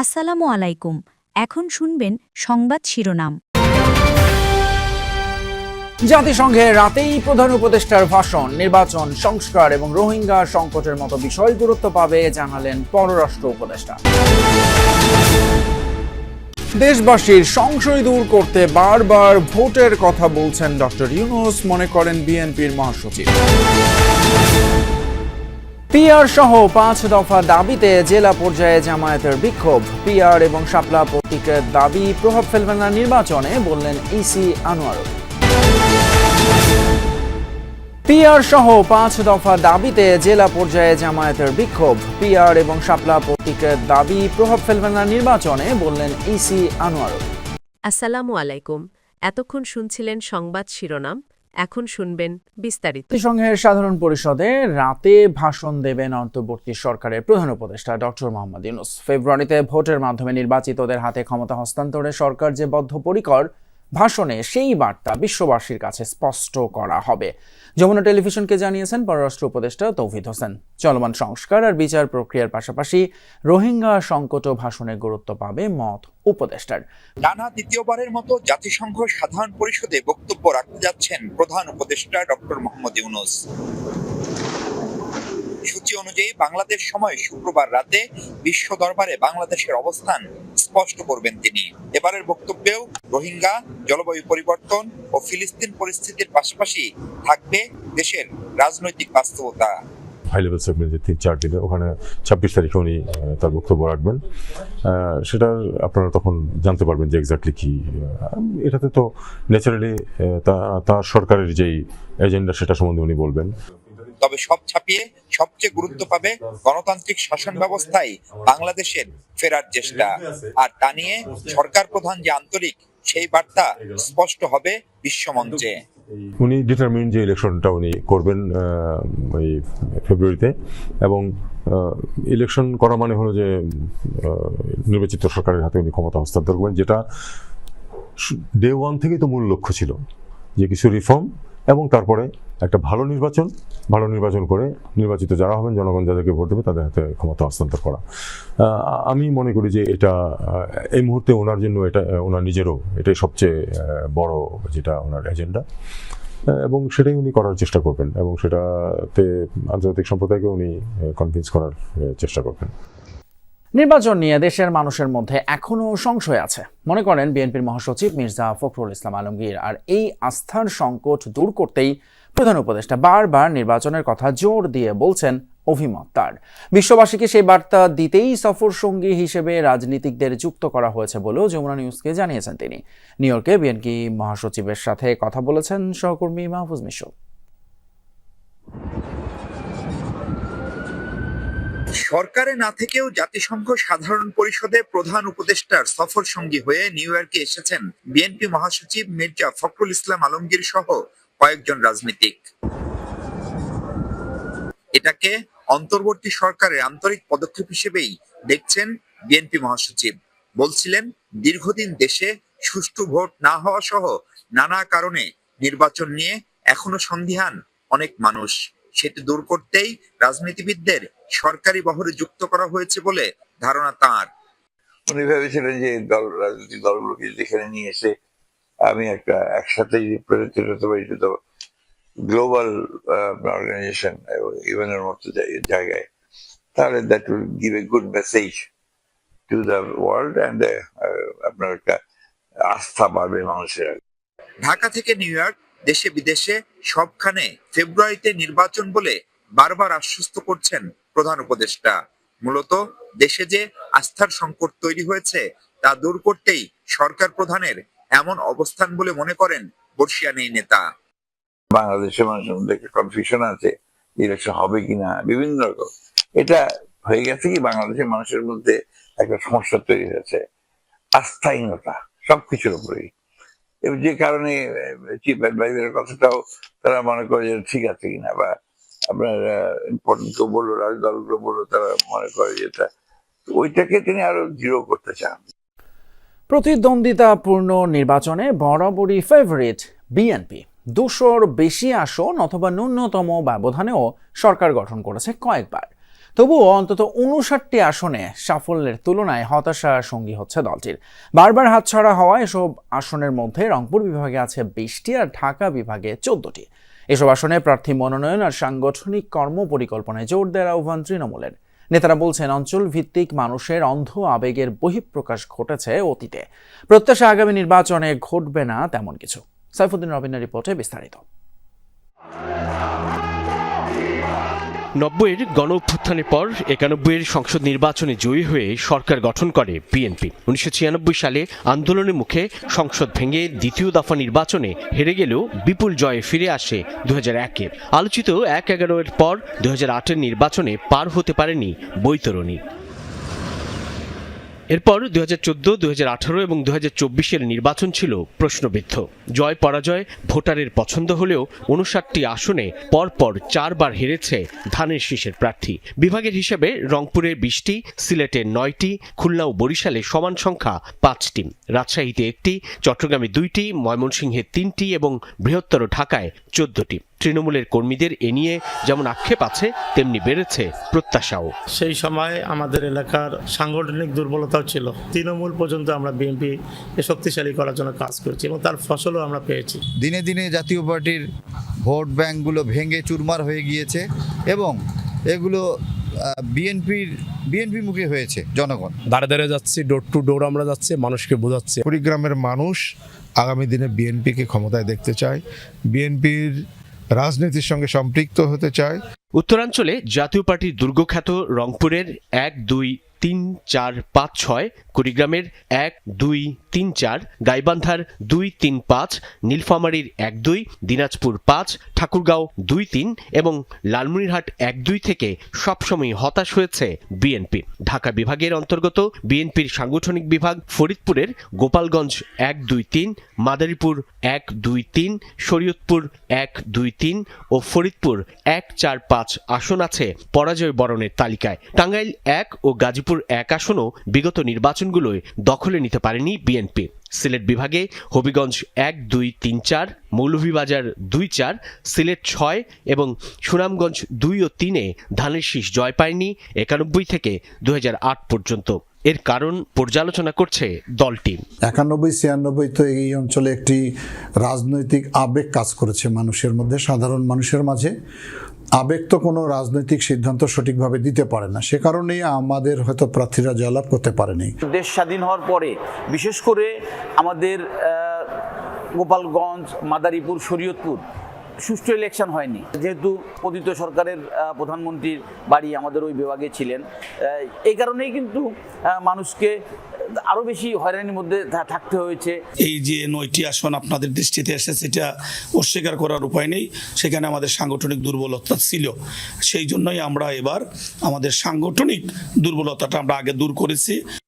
আসসালামু আলাইকুম। এখন শুনবেন সংবাদ শিরোনাম। জাতিসংঘে রাতেই প্রধান উপদেষ্টার ভাষণ, নির্বাচন, সংস্কার এবং রোহিঙ্গা সংকটের মতো বিষয় গুরুত্ব পাবে জানালেন পররাষ্ট্র উপদেষ্টা। দেশবাসীর সংশয় দূর করতে বারবার ভোটের কথা বলছেন ডক্টর ইউনুস, মনে করেন বিএনপির মহাসচিব। পিআর সহ পাঁচ দফা দাবিতে জেলা পর্যায়ে জামায়াতের বিক্ষোভ। পিআর এবং শাপলা প্রতীকের দাবি প্রভাব ফেলবে না নির্বাচনে, বললেন ইসি আনোয়ারুল। পিআর সহ পাঁচ দফা দাবিতে জেলা পর্যায়ে জামায়াতের বিক্ষোভ। পিআর এবং শাপলা প্রতীকের দাবি প্রভাব ফেলবে না নির্বাচনে, বললেন ইসি আনোয়ারুল। আসসালামু আলাইকুম। এতক্ষণ শুনছিলেন সংবাদ শিরোনাম। এখন শুনবেন বিস্তারিত। জাতিসংঘের সাধারণ পরিষদে রাতে ভাষণ দেবেন অন্তর্বর্তী সরকারের প্রধান উপদেষ্টা ডক্টর মোহাম্মদ ইউনুস। ফেব্রুয়ারিতে ভোটের মাধ্যমে নির্বাচিতদের হাতে ক্ষমতা হস্তান্তরে সরকার যে বদ্ধপরিকর ভাষণে সেই বার্তা বিশ্ববাসীর কাছে স্পষ্ট করা হবে। যমুনা টেলিভিশনকে জানিয়েছেন পররাষ্ট্র উপদেষ্টা তৌহিদ হোসেন। চলমান সংস্কার আর বিচার প্রক্রিয়ার পাশাপাশি রোহিঙ্গা সংকট ভাষণে গুরুত্ব পাবে মত উপদেষ্টার। টানা দ্বিতীয়বারের মতো জাতিসংঘ সাধারণ পরিষদে বক্তব্য রাখতে যাচ্ছেন প্রধান উপদেষ্টা ডক্টর মোহাম্মদ ইউনুস। সূচি অনুযায়ী বাংলাদেশ সময় শুক্রবার রাতে বিশ্ব দরবারে বাংলাদেশের অবস্থান স্পষ্ট করবেন তিনি। এবারের বক্তব্যেও রোহিঙ্গা, জলবায়ু পরিবর্তন ও ফিলিস্তিন পরিস্থিতির পাশাপাশি থাকবে দেশের রাজনৈতিক বাস্তবতা। হাই লেভেল সেগমেন্ট যে তিন, চার দিনে, ওখানে ছাব্বিশ তারিখে উনি তার বক্তব্য রাখবেন। সেটার আপনারা তখন জানতে পারবেন যে এক্স্যাক্টলি কি এটাতে তো ন্যাচারালি তার সরকারের যেই এজেন্ডা সেটা সম্বন্ধে উনি বলবেন। তবে সব ছাপিয়ে সবচেয়ে গুরুত্ব পাবে গণতান্ত্রিক শাসন ব্যবস্থায় বাংলাদেশের ফেরার চেষ্টা। আর তা নিয়ে সরকার প্রধান যে আন্তরিক, সেই বার্তা স্পষ্ট হবে বিশ্বমঞ্চে। উনি ডিটারমিন যে ইলেকশনটা উনি করবেন এই ফেব্রুয়ারিতে এবং ইলেকশন করা মানে হলো যে নির্বাচিত সরকারের হাতে উনি ক্ষমতা হস্তান্তর করবেন, যেটা ডে ওয়ান থেকেই তো মূল লক্ষ্য ছিল যে কিছু রিফর্ম এবং তারপরে একটা ভালো নির্বাচন ভালো নির্বাচন করে নির্বাচিত যারা হবেন, জনগণ যাদেরকে ভোট দেবে, তাদের হাতে ক্ষমতা হস্তান্তর করা। আমি মনে করি যে এটা এই মুহূর্তে ওনার জন্য এটা ওনার নিজেরও এটাই সবচেয়ে বড় যেটা ওনার এজেন্ডা। এবং সেটাই উনি করার চেষ্টা করবেন এবং সেটাতে আন্তর্জাতিক সম্প্রদায়কে উনি কনভিন্স করার চেষ্টা করবেন। নির্বাচন নিয়ে দেশের মানুষের মধ্যে এখনও সংশয় আছে। মনে করেন বিএনপির মহাসচিব মির্জা ফখরুল ইসলাম আলমগীর, আর এই আস্থার সংকট দূর করতেই প্রধান উপদেষ্টা বারবার নির্বাচনের কথা জোর দিয়ে বলছেন অভিমত তার। বিশ্ববাসীকে সেই বার্তা দিতেই সফর সঙ্গী হিসেবে রাজনীতিকদের যুক্ত করা হয়েছে বলেও যমুনা নিউজকে জানিয়েছেন তিনি। নিউ ইয়র্কে বিএনপি মহাসচিবের সাথে কথা বলেছেন সহকর্মী মাহফুজ মিশু। সরকারে না থেকেও জাতিসংঘ সাধারণ পরিষদে প্রধান উপদেষ্টার সফর সঙ্গী হয়ে নিউ ইয়র্কে এসেছেন বিএনপি মহাসচিব মির্জা ফখরুল ইসলাম আলমগীর সহ কয়েকজন রাজনীতিক। এটাকে অন্তর্বর্তী সরকারের আন্তরিক পদক্ষেপ হিসেবেই দেখছেন বিএনপি মহাসচিব। বলছিলেন, দীর্ঘদিন দেশে সুষ্ঠু ভোট না হওয়া সহ নানা কারণে নির্বাচন নিয়ে এখনও সন্দিহান অনেক মানুষ। সেটি দূর করতেই রাজনীতিবিদদের সরকারি বহরে যুক্ত করা হয়েছে বলে ধারণা তার। উনি ভেবেছিলেন যে দল রাজনৈতিক দলগুলোকে যেখানে নিয়ে এসে আমি একটা একসাথে প্রেজেন্টেড হতে পারি টু গ্লোবাল অর্গানাইজেশন ইভেনের মতো জায়- জায়গায়। তাহলে that will give a good message to the world and আপনার একটা আস্থা বাড়বে মানুষের ঢাকা থেকে নিউ ইয়র্ক দেশে বিদেশে সবখানে ফেব্রুয়ারিতে নির্বাচন বলে বারবার আশ্বস্ত করছেন প্রধান উপদেষ্টা। মূলত দেশে যে আস্থার সংকট তৈরি হয়েছে, তা দূর করতেই সরকার প্রধানের এমন অবস্থান বলে মনে করেন বর্ষিয়ান এই নেতা। বাংলাদেশের মানুষের মধ্যে একটা কনফিউশন আছে ইলেকশন হবে কিনা, বিভিন্ন রকম। এটা হয়ে গেছে কি, বাংলাদেশের মানুষের মধ্যে একটা সমস্যা তৈরি হয়েছে। আস্থাহীনতা, সবকিছুর উপরেই। যে কারণে চিফ অ্যাডভাইজারের কথাটাও তারা মনে করে যে ঠিক আছে কিনা বা আপনার ইম্পর্টেন্ট কেউ বলল, রাজদলগুলো বলল, তারা মনে করে যে এটা ওইটাকে তিনি আরও দৃঢ় করতে চান। প্রতিদ্বন্দ্বিতাপূর্ণ নির্বাচনে বরাবরই ফেভারিট বিএনপি দুশোর বেশি আসন অথবা ন্যূনতম ব্যবধানেও সরকার গঠন করেছে কয়েকবার। তবুও অন্তত উনষাটটি আসনে সাফল্যের তুলনায় হতাশা সঙ্গী হচ্ছে দলটির। বারবার হাতছাড়া হওয়া এসব আসনের মধ্যে রংপুর বিভাগে আছে বিশটি আর ঢাকা বিভাগে চোদ্দটি। এসব আসনে প্রার্থী মনোনয়ন আর সাংগঠনিক কর্মপরিকল্পনায় জোর দেওয়ার আহ্বান তৃণমূলের। নেতারা বলছেন অঞ্চল ভিত্তিক মানুষের অন্ধ আবেগের বহিঃপ্রকাশ ঘটেছে অতীতে। প্রত্যাশা আগামী নির্বাচনে ঘটবে না তেমন কিছু। সাইফুদ্দিন রবিনের রিপোর্টে বিস্তারিত। নব্বইয়ের গণ অভ্যুত্থানের পর একানব্বইয়ের সংসদ নির্বাচনে জয়ী হয়ে সরকার গঠন করে বিএনপি। উনিশশো ছিয়ানব্বই সালে আন্দোলনের মুখে সংসদ ভেঙে দ্বিতীয় দফা নির্বাচনে হেরে গেলেও বিপুল জয়ে ফিরে আসে দু হাজার একে। আলোচিত এক এগারোয়ের পর দু নির্বাচনে পার হতে পারেনি বৈতরণী। এরপর দু হাজার চোদ্দ দু হাজার আঠারো এবং দু হাজার চব্বিশের নির্বাচন ছিল প্রশ্নবিদ্ধ। জয় পরাজয় ভোটারের পছন্দ হলেও উনষাটটি আসনে পরপর চারবার হেরেছে ধানের শীষের প্রার্থী। বিভাগের হিসেবে রংপুরে বিশটি সিলেটে নয়টি, খুলনা ও বরিশালে সমান সংখ্যা পাঁচটি। রাজশাহীতে একটি, চট্টগ্রামে দুইটি, ময়মনসিংহে তিনটি এবং বৃহত্তর ঢাকায় চোদ্দটি। তৃণমূলের কর্মীদের এ নিয়ে যেমন আক্ষেপ আছে তেমনি বেড়েছে প্রত্যাশাও। সেই সময় আমাদের এলাকার সাংগঠনিক দুর্বলতাও ছিল। তৃণমূল পর্যন্ত আমরা বিএনপি শক্তিশালী করার জন্য কাজ করছি এবং তার ফসলও আমরা পেয়েছি। দিনে দিনে জাতীয় পার্টির ভোট ব্যাংকগুলো ভেঙে চুরমার হয়ে গিয়েছে এবং এগুলো বিএনপির বিএনপি মুখী হয়েছে জনগণ। দাঁড়ে দাঁড়িয়ে যাচ্ছি ডোর টু ডোর আমরা যাচ্ছি মানুষকে বোঝাচ্ছি। কুড়িগ্রামের মানুষ আগামী দিনে বিএনপিকে ক্ষমতায় দেখতে চায়। বিএনপির রাজনীতির সঙ্গে সম্পৃক্ত হতে চায়। উত্তরাঞ্চলে জাতীয় পার্টির দুর্গখ্যাত রংপুরের এক দুই তিন চার পাঁচ ছয়, কুড়িগ্রামের এক, দুই, তিন চার, গাইবান্ধার দুই, তিন পাঁচ, নীলফামারীর এক, দুই, দিনাজপুর পাঁচ, ঠাকুরগাঁও দুই, তিন এবং লালমনিরহাট এক, দুই থেকে সবসময় হতাশ হয়েছে বিএনপি। ঢাকা বিভাগের অন্তর্গত বিএনপির সাংগঠনিক বিভাগ ফরিদপুরের গোপালগঞ্জ এক, দুই, তিন, মাদারীপুর এক, দুই, তিন, শরীয়তপুর এক, দুই, তিন ও ফরিদপুর এক, চার, পাঁচ আসন আছে পরাজয় বরণের তালিকায়। টাঙ্গাইল এক ও গাজীপুর এক আসনও বিগত নির্বাচনগুলোয় দখলে নিতে পারেনি বিএনপি। সিলেট বিভাগে হবিগঞ্জ এক, দুই, তিন, চার, মৌলভীবাজার দুই, চার, সিলেট ছয় এবং সুনামগঞ্জ দুই ও তিনে ধানের শীষ জয় পায়নি একানব্বই থেকে দুই হাজার আট পর্যন্ত। এর কারণ পর্যালোচনা করছে দলটি। একানব্বই, ছিয়ানব্বই তো এই অঞ্চলে একটি রাজনৈতিক আবেগ কাজ করেছে মানুষের মধ্যে, সাধারণ মানুষের মাঝে। আবেগ তো কোনো রাজনৈতিক সিদ্ধান্ত সঠিকভাবে দিতে পারে না। সে কারণেই আমাদের হয়তো প্রার্থীরা জয়লাভ করতে পারেনি। দেশ স্বাধীন হওয়ার পরে, বিশেষ করে আমাদের গোপালগঞ্জ, মাদারীপুর, শরীয়তপুর, সুষ্ঠু ইলেকশন হয়নি। যেহেতু পতিত সরকারের প্রধানমন্ত্রীর বাড়ি আমাদের ওই বিভাগে ছিলেন এই কারণেই কিন্তু মানুষকে আরও বেশি হয়রানির মধ্যে থাকতে হয়েছে। এই যে নয়টি আসন আপনাদের দৃষ্টিতে এসে সেটা অস্বীকার করার উপায় নেই। সেখানে আমাদের সাংগঠনিক দুর্বলতা ছিল। সেই জন্যই আমরা এবার আমাদের সাংগঠনিক দুর্বলতাটা আমরা আগে দূর করেছি।